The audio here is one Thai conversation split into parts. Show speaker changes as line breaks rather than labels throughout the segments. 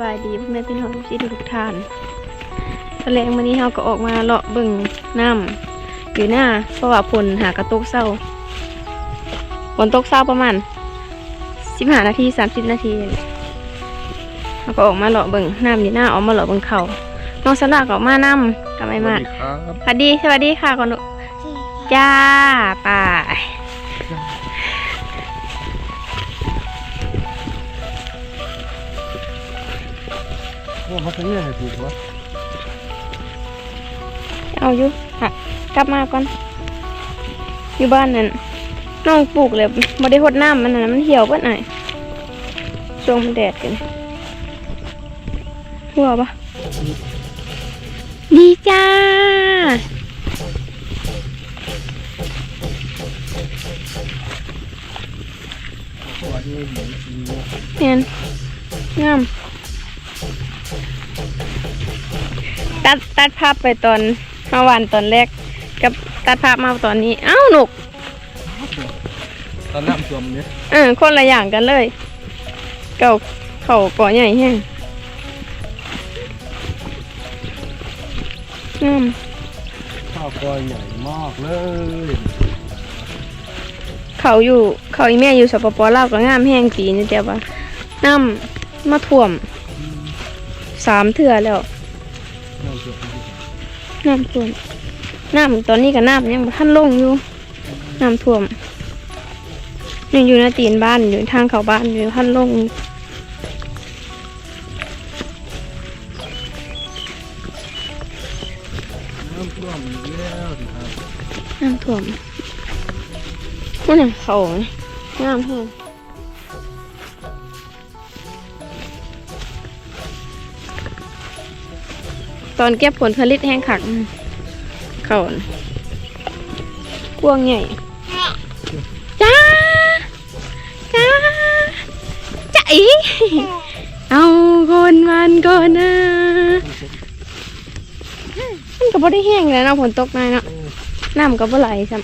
บายดีพ่อแม่พี่น้องที่ทุกท่านตอนแรกวันนี้เราก็ออกมาเลาะเบิ่งน้ำอยู่หน้าเพราะว่าฝนหากระตกเศร้าฝนตกเศร้าประมาณสิบห้านาทีสามสิบนาทีเราก็ออกมาเลาะเบิ่งน้ำอยู่หน้าออกมาเลาะเบิ่งเขาน้องสนาก็ออกมาน้ำกับไอ้มาด
ครับ
สวัสดีสวัสดีค่ะก่อนลูกจ้า บมาก่อน อยู่บ้านนั่นน้องปลูกเลยไม่ได้หดน้ำมันนะมันเหี่ยวเปิดหน่อยช่วงมันแดดกันหัวปะดีจ้า
สวัสดีหมูสี
เนียนงาม ตัดตัดภาพไปตอนเมื่อวานตอนแรก กับตัดภาพมาตอนนี้ เอ้าหนุก
ตอนน้ำท่วมเนี่ย
เออคนละอย่างกันเลย เก่าเขาก่อใหญ่แห้งงาม
ข้าวกอยใหญ่มากเลย
เขาอยู่ เขาอีแม่อยู่สปปลาวก็งามแห้งปีนี่แต่ว่าน้ำมาท่วมสามเถื่อแล้ว
น้ำท่วม
น้ำตอนนี้ก็น้ำยังท่านลงอยู่น้ำท่วมยังอยู่ในตีนบ้านอยู่ทางเขาบ้านอยู่ท่านลง
น้ำท่วมอีกแล้วครับ
น้ำท่วมมันน่ะเขาน้ำแห้งตอนเก็บผลผลิตแห้งขัก เขาน่ะกวางใหญ่จ้าจ้าจ้าอีเอาคนมันก่อนนะมันก็บ่ได้แห้งแล้วเนาะฝนตกมาเนาะน้ำก็บ่ไหลซ้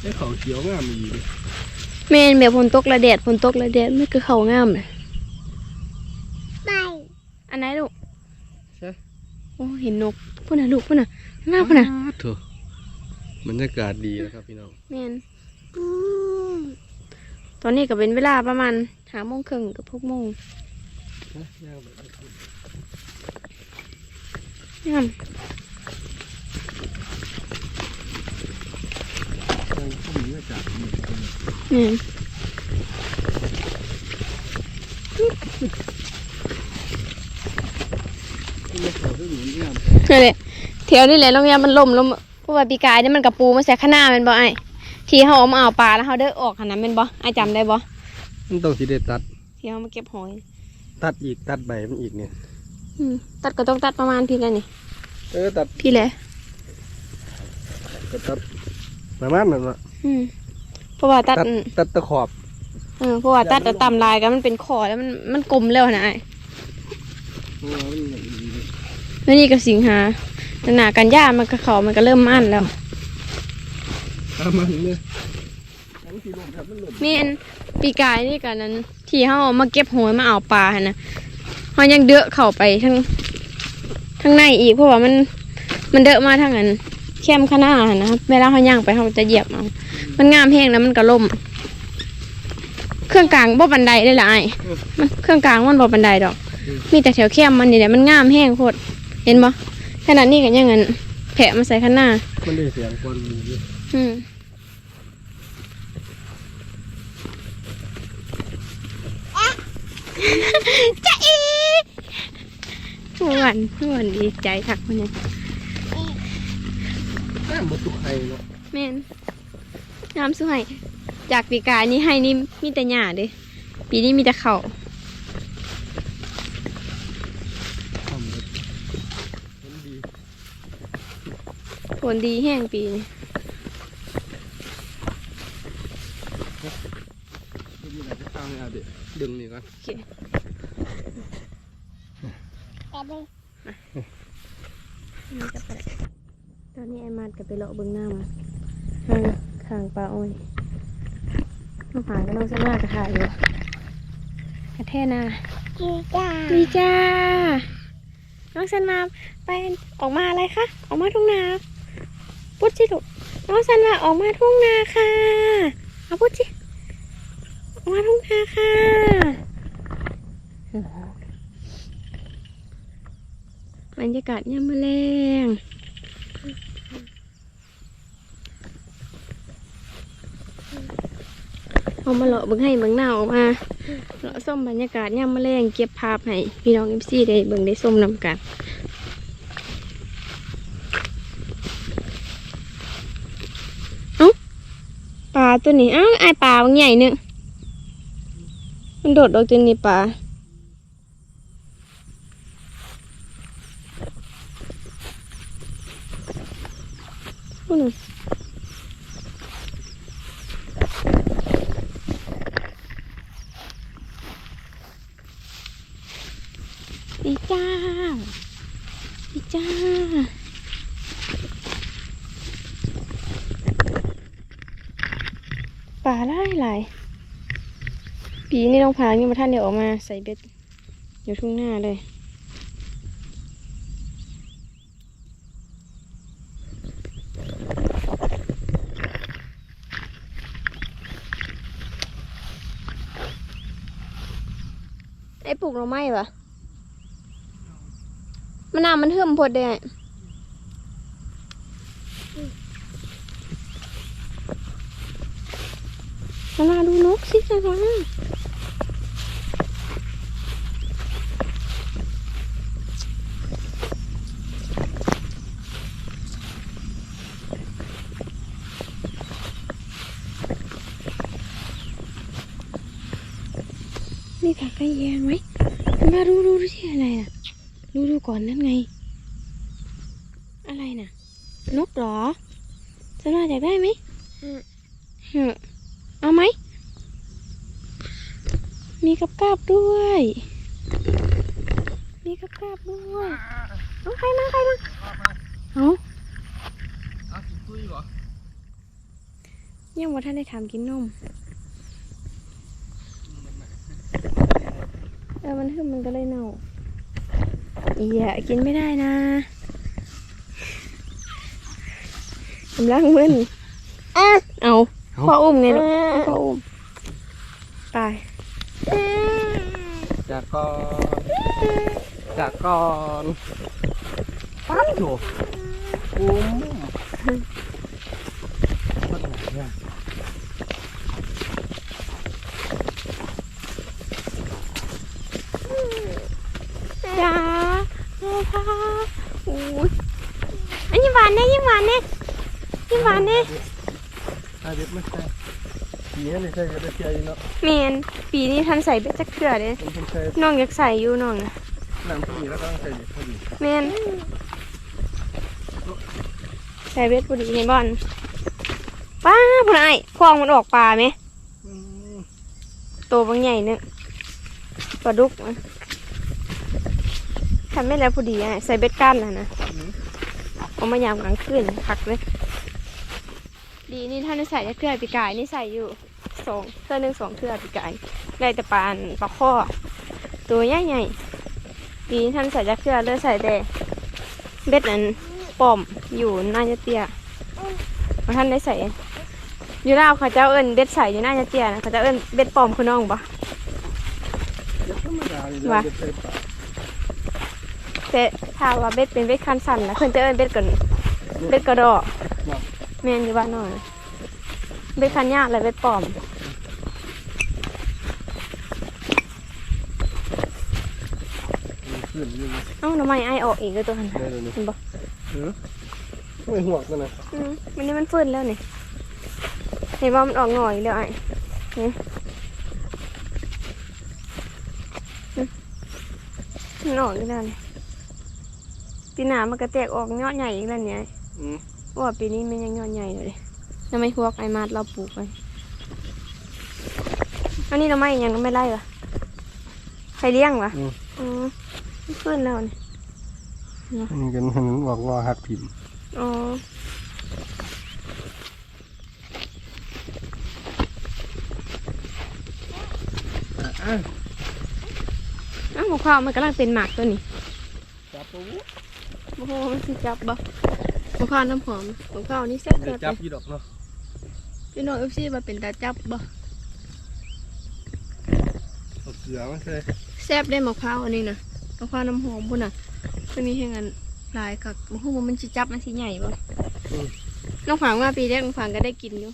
ไอ้เขาเขียวงามอีกำ
แม่นแบบฝนตกและแดดฝนตกและแดดมันคือเขางามเลยอันไหนลูก
ใช่
โอ้เห็นนกพุ่นน่ะลูกพุ่นน่ะหน้าพุ่นน่ะ
เถอะบรรยากาศดีนะครับพี่น้อง
แม่นตอนนี้ก็เป็นเวลาประมาณหาโมงครึ่งกับพวกโมง
นะย่างแบบ
งาม
ย่างผู้บรรยากาศดี
แม่น
ที่ไม่เขาที่หนุนงาม
นั่นแหละแถวนี้แหละโรงแรมมันล่มลมเพราะว่าปีกายเนี่ยมันกระปูมาใส่ข้างหน้าแมันบ่ไอ้ที่เขาเอามาเอาปลาแล้วเขาเดินออกหันนั้นแมันบ่ไอ้จำได้บ่
มันต้องสิได้ตัด
ที่เขามาเก็บหอย
ตัดอีกตัดใบมันอีกเนี่ย
อืมตัดก็ต้องตัดประมาณพี่ละนี่
เออตัด
พี่แหละ
ก็ตัดประมาณนั้นละ
อืมเพราะว่าตัด
ตัด
อืม
ตัดตะขอบ
เออเพราะว่าตัดแต่ตามลายกันมันเป็นคอแล้วมันมันกลมแล้วนะไอ้ แล้วนี่ก็สิงหาหนากันย่ามันก็เขามันก็เริ่มมั่นแล้ว
ตามมาถึงเลยทั้งที่ลมครับมันลม
เมนปีกายนี่กันนั้น ที่เขาเอามาเก็บหอยมาเอาปลาหั่นนะเขายังเดอะเข้าไปทั้งทั้งในอีกเพราะว่ามันมันเดอะมาทางนั้นแคมข้างหน้าหั่นนะครับเวลาเขาย่างไปเขาจะเหยียบเอามันงามแห้งแล้วมันก็ล่ม เครื่องกลางบ่บันไดได้ละไอ้มันเครื่องกลางมันบ่บันไดดอก มีแต่แถวแคมมันนี่แหละมันงามแห้งโคตร เห็นบ่ขนาดนี้กันยังงั้นแผะมาใส่ข้างหน้า
มันได้เสียงคนมีอยู่
อืมจะอีเมื่อวันเมื่อวันดีใจคักมันเนี่ย
แม่หมดทุกใครเนาะ
แม่นน้ำสวยจากปีกายนี่ให้นี่มีแต่หญ้าเด้ปีนี้มีแต่เขาว
ทำเลยมันดี
ผลดีแห้งปีนี้
ไม่มีอะไรจะตั้งเอะเดี๋ยวดึงนี่ก่อน
โอเคนี่ก็ไปตอนนี้ไอ้มาดก็ไปเลาะเบิ้องหน้ามาทางทางปลาอ้อยน้องผานก็น้องสมากระถ่ายอยู่แท่นา
จีจ้า
ดีจ้า น้องเซนมาไปออกมาอะไรคะ ออกมาทุ่งนา พูดสิลูกน้องซันมาออกมาทุ่งนาค่ะเอาพูดสิออกมาทุ่งนาค่ะบรรยากาศยามมื้อแลงเอามาเลาะเบิ่งให้เบิ่งหน้าออกมาเลาะส้มบรรยากาศย่ำมะแรงเก็บภาพให้พี่น้องเอฟซีได้เบิ่งได้ส้มนำกันเอ้าปลา ตัวนี้อ้าวไอปลาบางใหญ่เนี่ยมันโดดออกจากนี่ปลาอืมหนึ่งดีจ้าดีจ้า ปลาย ปีนี้น้องพายังมาท่านเดี๋ยวออกมาใส่เบ็ดอยู่ทุ่งหน้าเลยไอ้ปลูกเราไม่ปะมันน้ำมันเทิมพดเด้อะมาดูนกสิจ้าว่ามีผักกระแยงไหมมาดูดูดูที่อะไรน่ะ ดูดูก่อนนั่นไง อะไรน่ะ นกเหรอจะมาอยากได้ไหมเฮ้อเอา ไหม มีกับกาบด้วย มีกับกาบด้วยเอาใครมาใครมาเอา
เอากินตุ้ยเหรอ
ยังว่าท่านได้ถามกินนม เออ มันขึ้นมันก็เลยเน่าอีอย่ากินไม่ได้นะกำลังมึนเอา พ่ออุ้มไงลูกพ่ออุ้มตาย
จากก่อนจากก่อนปั้นโถอุ้มปั้นไหนเนี่ย
จ้าโอ้พ่ออุ้ยอันนี้หวานเนี่ยยิ่งหวานเนี่ยยิ่งหวานเนี่ย
อาเด็ดไม่ใช่ปีนี้ไม่ใช่จะเทียอยู่เนาะ
เมนปีนี้ทันใส่เบ็ดจักเถื่อเลย
มันเป็นใช้
น้องอยากใส่อยู่น้องนะ
หนังปีแล้วก็ต้องใส่เด็ดพอดี
เมนใส่เบ็ดพอดีในบอนป้าพุ่นไอ้คลองมันออกปลาไหม
อืม
ตัวบางใหญ่เนี่ยปลาดุกนะทำไม่แล้วพอดีอะใส่เบ็ดก้านนะนะเอามายามกลางคืนพักเลย ดีนี่ท่านได้ใส่จะเทื่อปีกายนี่ใส่อยู่สองเทื่อหนึ่งสองเทื่อปีกายได้แต่ปลาอันปลาข้อ ตัวใหญ่ใหญ่ๆดีนี่ท่านใส่จะเทื่อเลยใส่แต่เบ็ดนั้นป่อมอยู่น่าจะเตี้ยเพราะท่านได้ใส่อยู่แล้วเขาเจ้าเอิญเบ็ดใส่อยู่น่าจะเตี้ยนะเขาเจ้าเอิญเบ็ดป่อมคือน้องปะ
เด็ดธรรมดาเลย
ว่ะ
เด็ดใส่ปาก
แต่ถ้าว่าเบ็ดเป็นเบ็ดคันสั่นนะเพิ่นจะเอิญเบ็ดกันเบ็ดกระดอก แม่นอยู่บ้านนอยเบ็ดคันยากและเบ็ดป่อม
ขึ้นอยู่
เอ้าทำไมไอออกอีกเลยตัวหัน
ได้เลยนี่
เห็นปะ
เออไม่ห่วงกันนะ
อืมมันนี่มันฟื้นแล้วนี่เห็นว่ามันออกหน่อยแล้วไอ้นี่อืมมันออกอีกแล้วนี่ปีหน้ามันก็แตกออกยอดใหญ่อีกแล้วเนี่ย
อืม
ว่าปีนี้มันยังยอดใหญ่เลยทำไมพวกไอ้มาดเราปลูกไปอันนี้เราไม่ยังไม่ไล่เหรอใครเลี้ยงวะ
อืม
อ๋อมันฟื้นแล้วนี่
มันกันมันบอกว่าหักผิม
อ๋อ
อะ
อ้าวมะพร้าวมันกำลังเป็นหมากตัวนี้
จับปุ๊บ
โอ้โหมันสิจับบ่ มะพร้าวน้ำหอมมะพร้าวนี่แซ่บ
เดี๋ยว
ๆ
จับ
เลย
อยี่ดอกเนาะ
พี่น้องเอฟซีมาเป็นตาจับบ่
เอาเกลือมาใส่
แซ่บได้มะพร้าวอันนี้นะมะพร้าวน้ำหอมพุ่นน่ะตัวนี้แห่งอันหลายคักบ่ฮู้ว่ามันสิจับมันสิใหญ่บ่น้องฝางว่าปีแรกน้องฝางก็ได้กินอยู่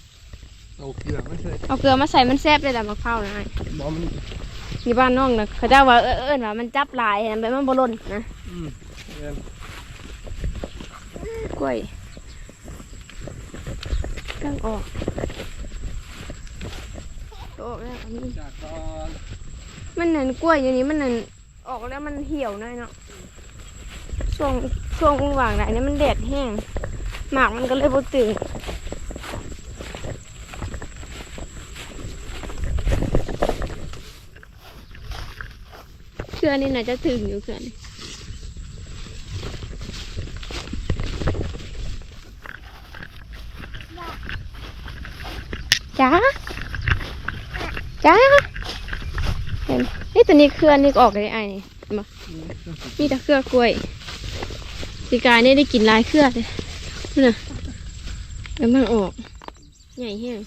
เอาเกลือมาใส่
เอาเกลือมาใส่มันแซ่บเลยแต่มะพร้าวนะอ้าย
บอมัน
ที่บ้านน้องนะเขาเจ้าว่าเออเอิ้นว่ามันจับหลายนะแบบมันบ่หล่นนะ
อืมเงิน
กล้วยกางออกออกแล้วอันนี้
จากก่อน
มันนั่นกล้วยอยู่นี่มันนั่นออกแล้วมันเหี่ยวหน่อยเนาะช่วงช่วงว่างไหนนี่มันแดดแห้งหมากมันก็เลยบ่ตึงเครือนี่น่าจะถึงอยู่เครือนี่ จ้าจ้าเห็นนี่ตัวนี้เครือนี่ออกเลยไอ้นี่เห็นบ่มีแต่เครือกล้วยสีกายนี่ได้กินลายเครือเลยนี่นะกำลังออก ใหญ่แห้ง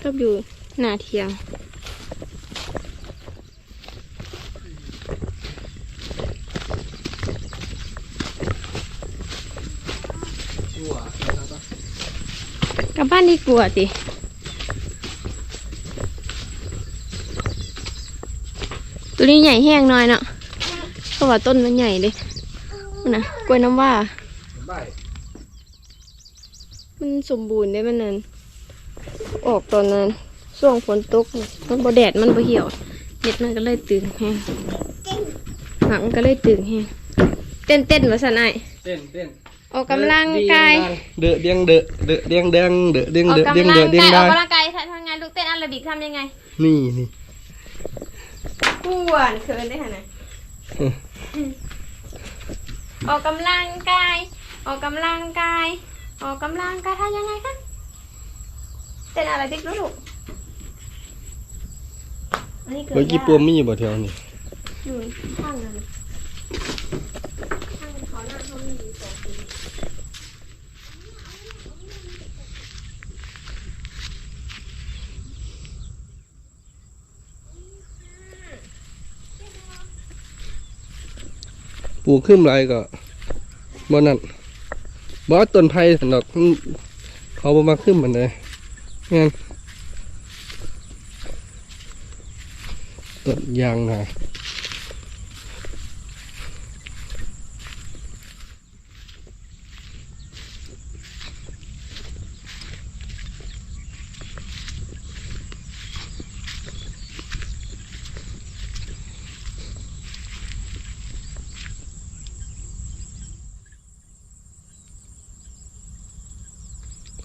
ชอบอยู่หน้าเทียง
ตัว
กลับบ้านดีกว่าติ ตัวนี้ใหญ่แห้งหน่อยเนาะเพราะว่าต้นมันใหญ่เลยนั่นนะกล้วยน้ำว่า
ใบ
มันสมบูรณ์ได้มันนั่นออกตอนนั้นช่วงฝนตกนี่มันบ่แดดมันบ่เหี่ยวเห็ดมันก็เลยตึงแห้งหมักมันก็เลยตึงแห้งเต้นเต้นว่าสันไอ
เต้นเต้น
ออกกำลังกาย
เดอะเดียงเดอะเดอะเดียงเดียงเดอะเดียง
ออก
เดอะเดียง
กำลั
เดอะ
ง
เดียง
กายอ
ได้
อกกำลังกายทำไงลูกเต้นอาราบิกทำยังไง
นี่นี่
อ้วนเคินได้ขนาดออกกำลังกาย ออกกำลังกาย ออกกำลังกายทำยังไงคะเต้นอาราบิกลูกอันนี้เกิด
เมื่อกี้
ยาก
ปวมมีบ่แถวนี้
อยู่ข้างนั้นข้างเขาหน้าเขามีอยู่สองปี
ปลูกขึ้นไรก็บ่นั่นบ่ต้นไผ่สันดอกเขาบ่มาขึ้นมันเลยงั้นต้นยางนะ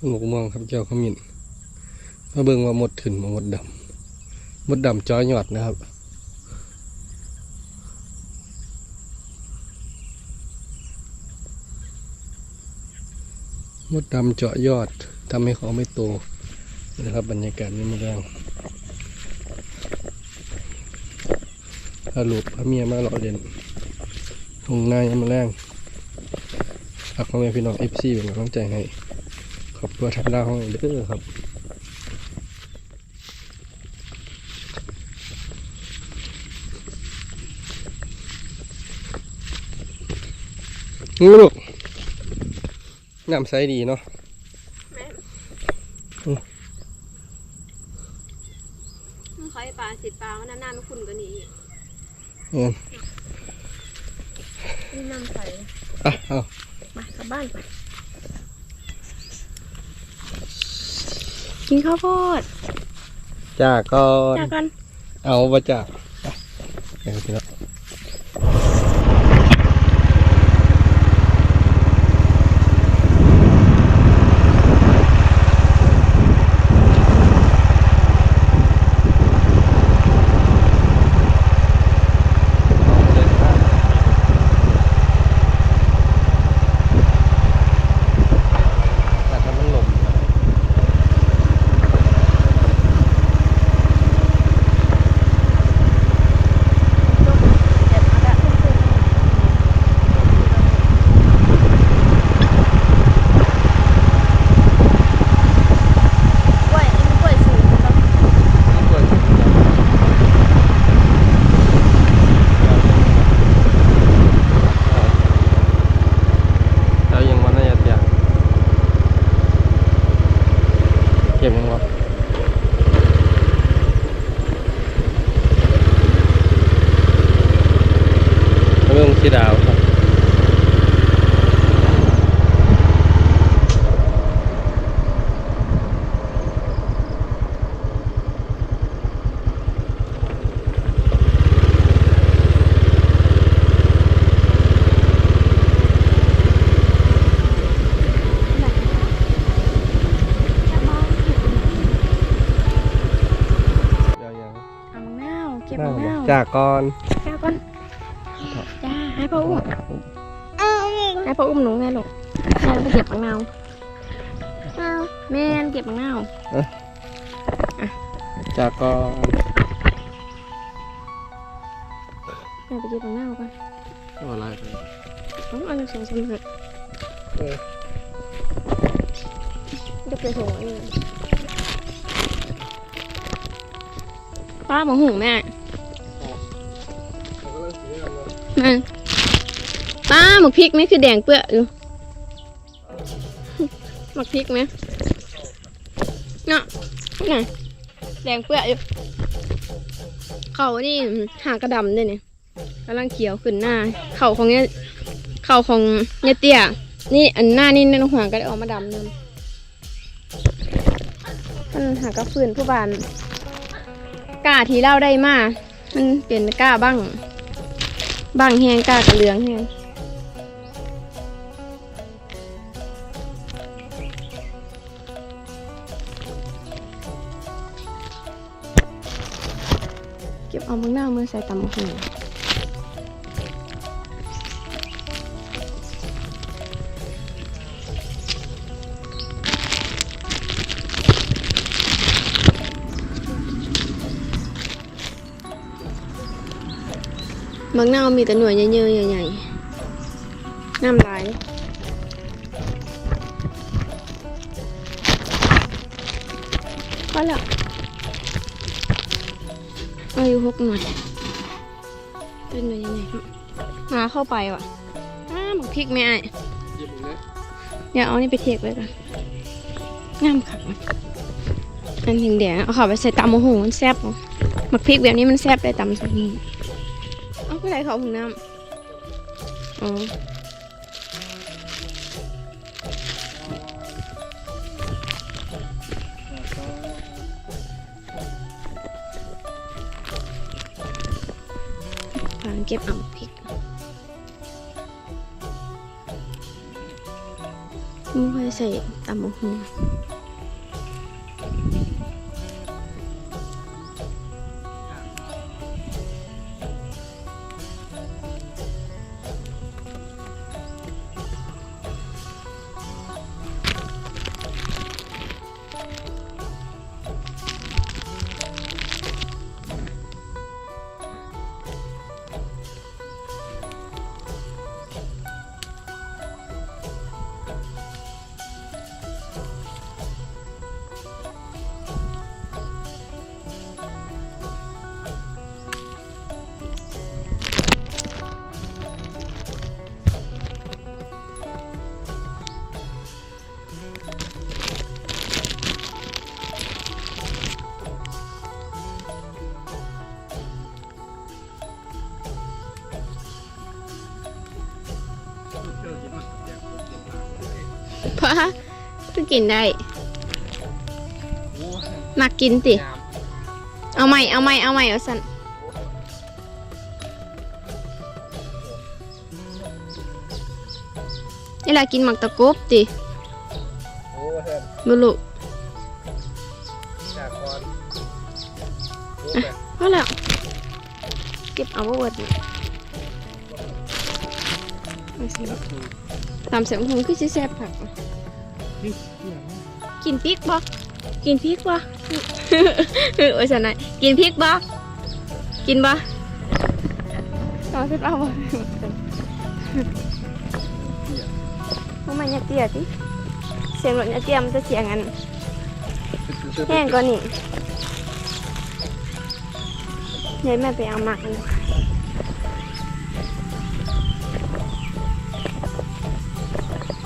หมกม่วงครับเจ้าขมิ้นมาเบิ่งว่าหมดถึนมาหมดดำหมดดำจอยหยอดนะครับมดดำเจาะยอดทำให้เขาไม่โตนะครับ บรรยากาศนี่มันแรงถ้าลูกพระเมียมาหล่อเด่นทงหน้ายังมาแรงฝากพ่อแม่พี่น้องเอฟซีเป็นกำลังใจให้ ขอบคุณทางดาวของเด้อครับนี่ลูกน้ำใสดีเนาะ
คอยปลาสิปลาหน้าหน้าไม่คุ้นกว่านี้อีก
เงี้ย
นี่น้ำใส
อะเอา
มากลับบ้านไป กินข้าวโพด
จากก่อน
จากกัน
เอามาจากไปไปกันพี่น้องแต่ถ้ามันหลบ
ลง
มืองสีดาวครับยัง
เอามะนาวเก็บ
ๆ
มะนาว
จากก่อน
พ่ออุ้มให้พ่ออุ้มหนูแม่ลูกแม่ไปเก็บมะนาวแม่เก็บมะนาว
จากก่อน
แม่ไปเก็บมะนาวก่อน
อะไรไป
เอาเอาลูกสองสามเถอะ
เออ
เดี๋ยวไปส่งอันนี้ป้าหมูหูแม่นั่น ป้าหมกพริกไหมคือแดงเปื้ออยู่หมกพริกไหมเนาะนี่ไงแดงเปื้ออยู่เขานี่หากระดำด้วยเนี่ยกำลังเขียวขึ้นหน้า เข่าของเนี่ยเข่าของเนี่ยเตี้ยนี่อันหน้านี่ในหัวก็ได้ออกมาดำนั่นมันหากระฟืนผู้บานกล้าที่เล่าได้มา มันเป็นกล้าบ้างบางแหงกากระเหลืองแหง บเอามือหน้ามือใส่ตำหูบางหน้ามีแต่หน่วย เยอะๆใหญ่ๆน้ำลายเลยพอแล้วเอาอยู่หกหน่วยเป็นหน่วยใหญ่ๆเนาะหาเข้าไปว่ะอ้าหมึกพริกไม่ไอ้าย
ยิ้มนะ
เดี๋ยวเอานี่ไปเทกไว้ก่อนงามขักอันแดงๆเอาเข้าไปใส่ตำมะฮุงมันแซ่บเนาะหมักพริกแบบนี้มันแซ่บเลยตำใส่นี่เอาไปไหนเขาหุงน้ำอ๋อ ก็บเอาพริกมึงไปใส่ตำมะฮุง ก็กินได้มักกินติเอาใหม่เอาใหม่เอาใหม่เอาสันนี่แหละกินหมักตะกบติ
โอ้เห็น
บุลุ
จากก่อน
พอแล้วเก็บเอาไว้เวิร์ดนี่เอาสิตามเสียงหงคือสิแซ่บผักว่ะ กินพริกบ่กินพริกบ่โอ้ยสันไหนกินพริกบ่กินบ่ตอนที่เราบ่ทำไมเนี่ยเตี้ยติเสียงรถเนี่ยเตี้ยมันจะเสียงอันแห้งก็นี่เดี๋ยวแม่ไปเอาหมักดู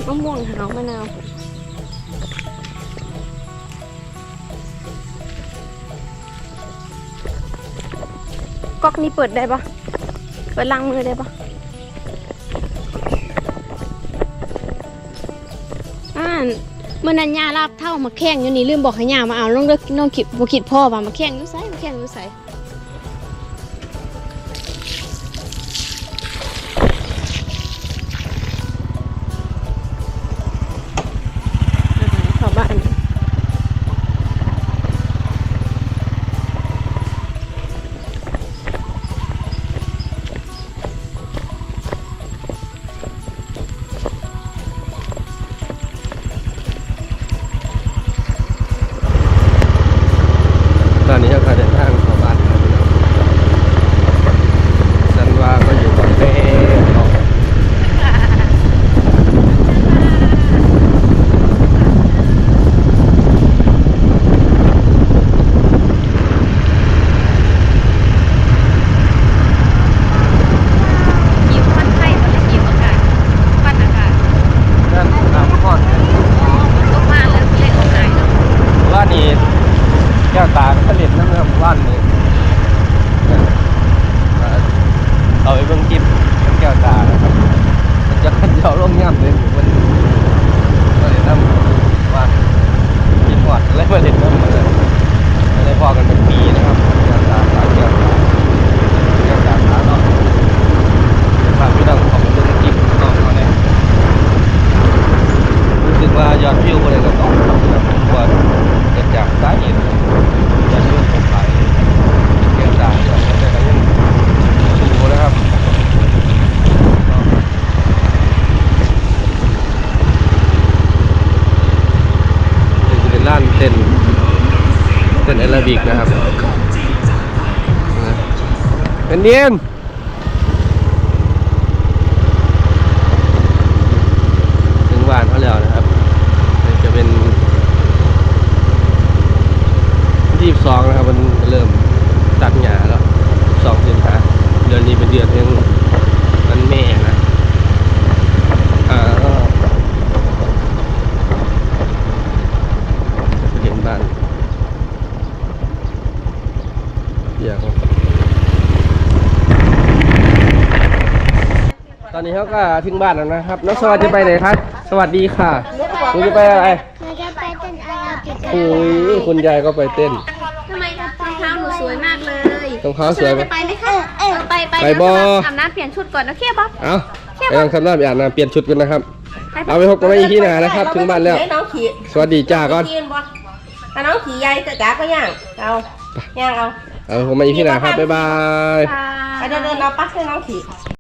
มะม่วงหาวมะนาว ก๊อกนี้เปิดได้ปะเปิดล้างมือได้ปะอ่านเมื่อนั้นยาลาบเท่ามาแข้งอยู่นี่ลืมบอกให้ยามาเอาลงเด้อน้องขิดบ่ขิดพ่อว่ามาแข้งอยู่ไสมาแข้งอยู่ไส บิ
กนะครับเป็นเดียนถึงบ้านเขาแล้วนะครับนี่จะเป็นที่สองนะครับ มันเริ่มตัดหญ้าแล้วสองเดือนหาเดือนนี้เป็นเดือนเพียงมันแม่นะ อ่าก็ เห็นบ้านอยากตอนนี้ เขาก็ถึงบ้านแล้วนะครับ น้องสวัสดีจะไปไหนครับสวัสดีค่ะคุณจะไปอะไร
หนูจะไปเต้นอาราบิก
โอ้ยคุณยายก็ไปเต้น
ทำไมรองเท้าหนูสวยมากเลย
รองเท้าสวยไหม
จะไปไหมคะเออไปไป
ไปบ่
อาบน้ำเปลี่ยนชุดก่อนนะเคบ๊อบ
เอาไปลองทำหน้าไปอาบน้ำเปลี่ยนชุดกันนะครับ เอาไปพบกันไว้อีกที่หนานะครับ ถึงบ้านแล้ว
ให้น้องขี่
สวัสดีจ้าก่อน
ขี่บ่ถ้าน้องขี่ใหญ่จะจ๋าก็ย่างเอาย่างเอา
เอาผมมาอีกที่หนาครับบ๊ายบาย
ไปเดินเดินๆเอาปักให้น้องขี่